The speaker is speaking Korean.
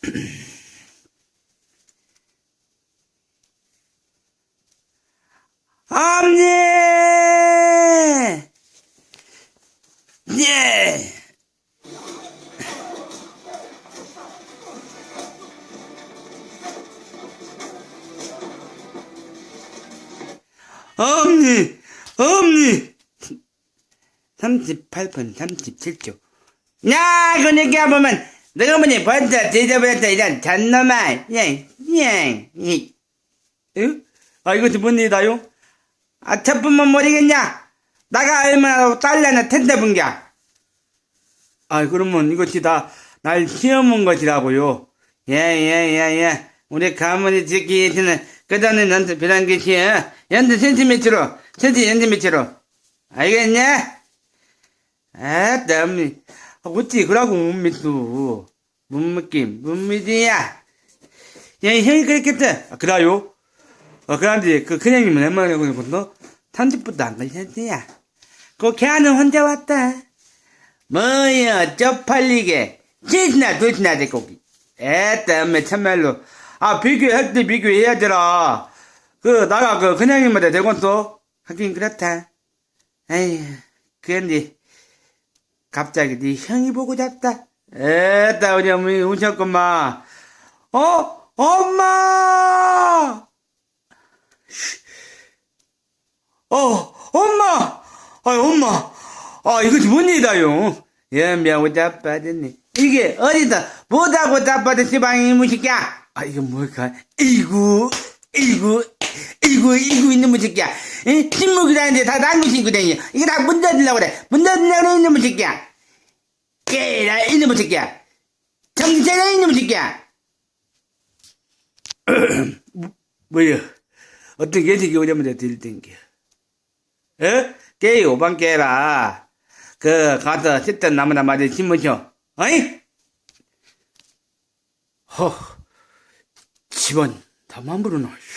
엄니! 예! 엄니! 엄니! 38분 37초. 야, 그 얘기해 보면, 너가 뭐니 벌써 뒤져버렸다, 이런 잔놈아. 예, 예, 예. 응? 아, 이것도 뭔 일이다요? 아, 첫 분만 모르겠냐? 나가 얼마나 딸려나 텐데 분겨. 아, 그러면 이것이 다 날 시험한 것이라고요. 예, 예, 예, 예. 우리 가문이 짓기 위해서는 그다는 연습 필요한 것이야. 연습 센티미터로, 센티 센티미터로. 알겠냐? 아, 땀이. 어찌 그러고 못 믿어. 못 믿긴, 못 믿이야. 야, 형이 그랬겠다. 아, 그래요? 어, 그런데 그 큰형님은 얼마나 걸렸거든? 30분도 안 걸렸지야. 그 걔는 혼자 왔다. 뭐야, 쪽팔리게. 찌시나 두시나 데리고. 에따, 엄마, 참말로. 아, 비교할 때 비교해야 되라. 그, 나가 그 큰형님한테 대고 또. 하긴 그렇다. 에휴, 그런데, 갑자기 네 형이 보고 잡다. 에따, 우리 어머니 우셨구만. 어? 엄마! 어, 엄마! 아, 엄마! 아, 이것이 뭔 일이다요? 연명고 자빠졌네. 이게 어디다 못하고 자빠진 시방이 무식이야? 아, 이거 뭘까? 이구, 이구, 이구, 이구 있는 무식이야. 응? 신문기 다니는데 다 신고 다니. 이거 다문 닫으려고 그래. 문 닫으려고 그래, 있는 무식이야. 깨라, 있는 무식이야. 정신 차려, 무식이야. 뭐, 뭐야? 어떤 계식이 오자마자 들땡겨. 에? 깨이 오반 깨라. 그, 가서 씻던 나무나 맞아 심으셔. 어이? 허, 집안 다 만 부르나, 씨.